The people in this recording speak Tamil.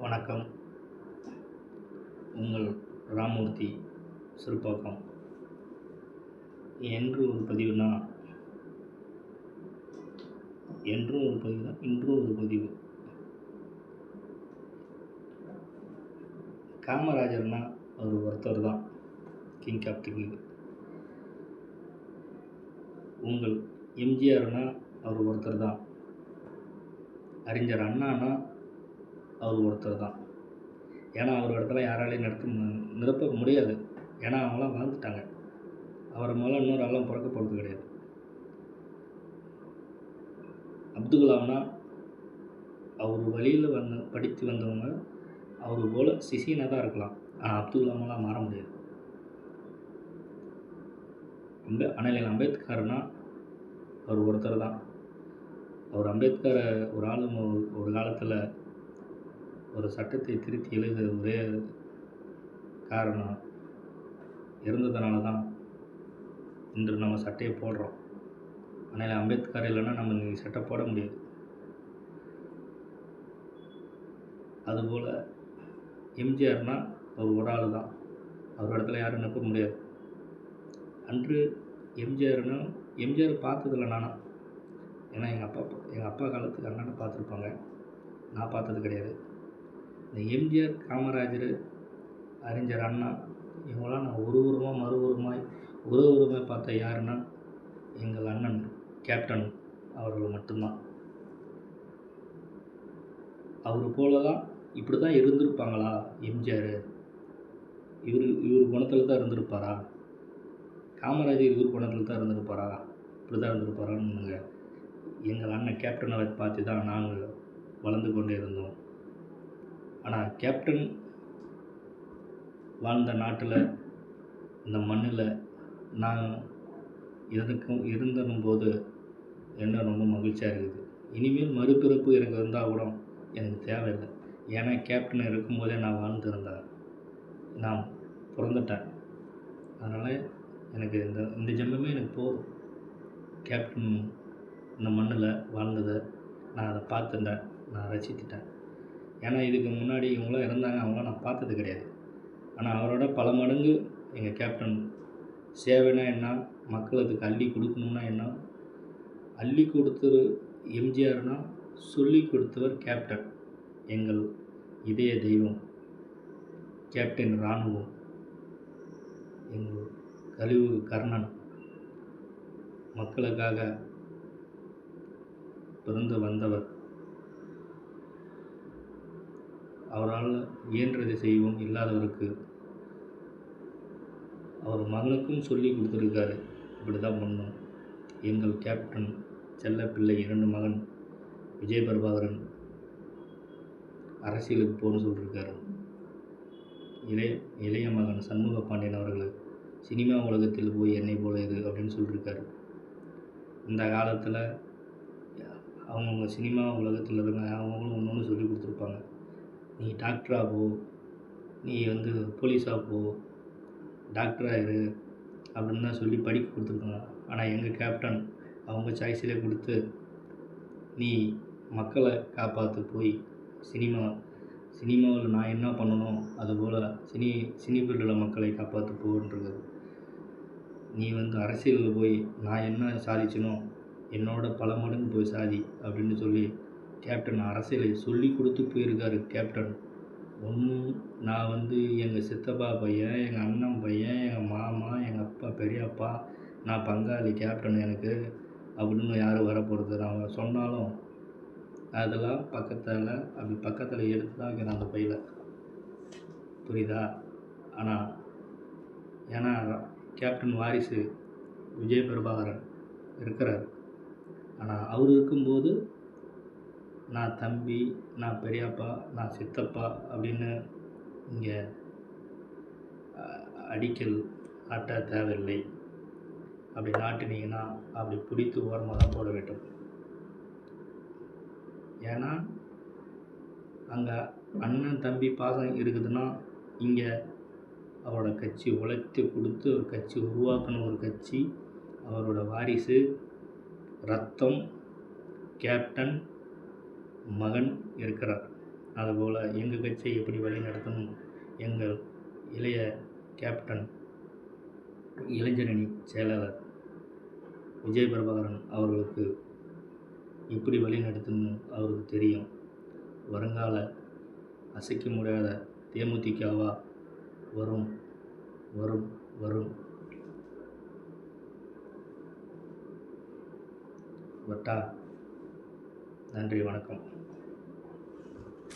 வணக்கம். உங்கள் ராமூர்த்தி சிறுபாக்கம். என்று ஒரு பதிவுனா என்றும் ஒரு பதிவு தான் இன்றும் ஒரு பதிவு. காமராஜர்னா அவர் ஒருத்தர் தான் கிங் ஆஃப் தி கிங் உங்கள் எம்ஜிஆர்னா அவர் ஒருத்தர் தான். அறிஞர் அண்ணானா அவர் ஒருத்தர் தான். ஏன்னா அவர் இடத்துல யாராலையும் நடத்த நிரப்ப முடியாது. ஏன்னா அவங்களாம் வாழ்ந்துட்டாங்க. அவரை மேலே இன்னொரு ஆளும் பிறக்க போகிறது கிடையாது. அப்துல் கலாம்னா அவர் வழியில் வந்த படித்து வந்தவங்க அவர் போல் சிசியனாக தான் இருக்கலாம். ஆனால் அப்துல் கலாமெல்லாம் மாற முடியாது. அம்பே அனலில் அம்பேத்கர்னா அவர் ஒருத்தர் தான். அவர் அம்பேத்கரை ஒரு ஆளும் ஒரு காலத்தில் ஒரு சட்டத்தை திருத்தி எழுத ஒரே காரணம் இருந்ததுனால தான் இன்று நம்ம சட்டையை போடுறோம். ஆனால் அம்பேத்கர் இல்லைன்னா நம்ம இன்றைக்கி சட்டை போட முடியாது. அதுபோல் எம்ஜிஆர்னால் அவர் ஒரு ஆள் தான். அவர் இடத்துல யாரும் நிற்க முடியாது. அன்று எம்ஜிஆர்னா எம்ஜிஆர் பார்த்ததில்ல நானும். ஏன்னா எங்கள் அப்பா எங்கள் அப்பா காலத்துக்கு அண்ணனை பார்த்துருப்பாங்க. நான் பார்த்தது கிடையாது. இந்த எம்ஜிஆர் காமராஜர் அறிஞர் அண்ணா இவங்களாம் நான் ஒரு உருவமாக மறு உருவமாய் ஒரு உருவமாக பார்த்த யாருன்னா எங்கள் அண்ணன் கேப்டன் அவர்கள் மட்டும்தான். அவர் போல தான் இப்படி தான் இருந்திருப்பாங்களா எம்ஜிஆர்? இவர் இவர் குணத்தில் தான் இருந்திருப்பாரா? காமராஜர் இவர் குணத்தில் தான் இருந்திருப்பாரா? இப்படி தான் இருந்திருப்பாரான்னு எங்கள் அண்ணன் கேப்டனை பார்த்து தான் நாங்கள் வளர்ந்து கொண்டே இருந்தோம். ஆனால் கேப்டன் வாழ்ந்த நாட்டில் இந்த மண்ணில் நான் இருக்கும் இருந்தனும் போது என்ன ரொம்ப மகிழ்ச்சியாக இருக்குது. இனிமேல் மறுபிறப்பு எனக்கு இருந்தால் கூட எனக்கு தேவையில்லை. ஏன்னா கேப்டன் இருக்கும்போதே நான் வாழ்ந்துருந்தேன் நான் பிறந்துட்டேன். அதனால் எனக்கு இந்த இந்த ஜென்மமே எனக்கு போதும். கேப்டன் இந்த மண்ணில் வாழ்ந்ததை நான் அதை பார்த்துட்டேன் நான் ரசித்துட்டேன். ஏன்னா இதுக்கு முன்னாடி இவங்களாம் இருந்தாங்க அவங்களாம் நான் பார்த்தது கிடையாது. ஆனால் அவரோட பல மடங்கு எங்கள் கேப்டன் சேவைனா என்ன? மக்களுக்கு அள்ளி கொடுக்கணும்னா என்ன? அள்ளி கொடுத்தவர் எம்ஜிஆர்னால் சொல்லி கொடுத்தவர் கேப்டன். எங்கள் இதய தெய்வம் கேப்டன் இராணுவம் எங்கள் கழிவு கர்ணன் மக்களுக்காக பிறந்து வந்தவர். அவரால் இயன்றதை செய்வோம் இல்லாதவருக்கு அவர் மகனுக்கும் சொல்லி கொடுத்துருக்காரு. இப்படி தான் பண்ணணும் எங்கள் கேப்டன் செல்லப்பிள்ளை இரண்டு மகன் விஜய் பிரபாகரன் அரசியலுக்கு போகணும்னு சொல்லியிருக்காரு இளைய இளைய மகன் சண்முக பாண்டியன் அவர்கள் சினிமா உலகத்தில் போய் என்னை போல இது அப்படின்னு சொல்லியிருக்காரு இந்த காலத்தில் அவங்கவுங்க சினிமா உலகத்தில் இருக்க அவங்களும் ஒன்று ஒன்று சொல்லி கொடுத்துருப்பாங்க. நீ டாக்டராக போ நீ வந்து போலீஸாக போ டாக்டராக இரு அப்படின்னு தான் சொல்லி படிக்க கொடுத்துருக்காங்க. ஆனால் எங்கள் கேப்டன் அவங்க சாய்ஸிலே கொடுத்து நீ மக்களை காப்பாற்று போய் சினிமா சினிமாவில் நான் என்ன பண்ணணும்? அதுபோல் சினி சினி ஃபீல்டில் மக்களை காப்பாற்று போன்றது. நீ வந்து அரசியலில் போய் நான் என்ன சாதிச்சனோ என்னோட பல மடங்கு போய் சாதி அப்படின்னு சொல்லி கேப்டன் அரசியலை சொல்லி கொடுத்து போயிருக்காரு கேப்டன். ஒன்றும் நான் வந்து எங்கள் சித்தப்பா பையன் எங்கள் அண்ணன் பையன் எங்கள் மாமா எங்கள் அப்பா பெரியப்பா நான் பங்காளி கேப்டன் எனக்கு அப்படின்னு யாரும் வரப்போகிறது அவன் சொன்னாலும் அதெல்லாம் பக்கத்தில் அப்படி பக்கத்தில் எடுத்து தான் வைக்கிறேன் அந்த பையில். புரியுதா? ஆனால் ஏன்னா கேப்டன் வாரிசு விஜய் பிரபாகரன் இருக்கிறார். ஆனால் அவர் இருக்கும்போது நான் தம்பி நான் பெரியப்பா நான் சித்தப்பா அப்படின்னு இங்கே அடிக்கல் நாட்ட தேவையில்லை. அப்படி நாட்டினீங்கன்னா அப்படி பிடித்து ஓரமாக தான் போட வேண்டும். ஏன்னா அங்கே அண்ணன் தம்பி பாசம் இருக்குதுன்னா இங்கே அவரோட கட்சி உழைத்து கொடுத்து ஒரு கட்சி உருவாக்கின ஒரு கட்சி அவரோட வாரிசு ரத்தம் கேப்டன் மகன் இருக்கிறார். அதுபோல் எங்கள் கட்சியை எப்படி வழி நடத்தணும்? எங்கள் இளைய கேப்டன் இளைஞரணி செயலாளர் விஜய் பிரபாகரன் அவர்களுக்கு எப்படி வழி நடத்தணும் அவருக்கு தெரியும். வருங்கால அசைக்க முடியாத தேமுதிகவா வரும் வரும் வரும். வட்டா நன்றி வணக்கம்.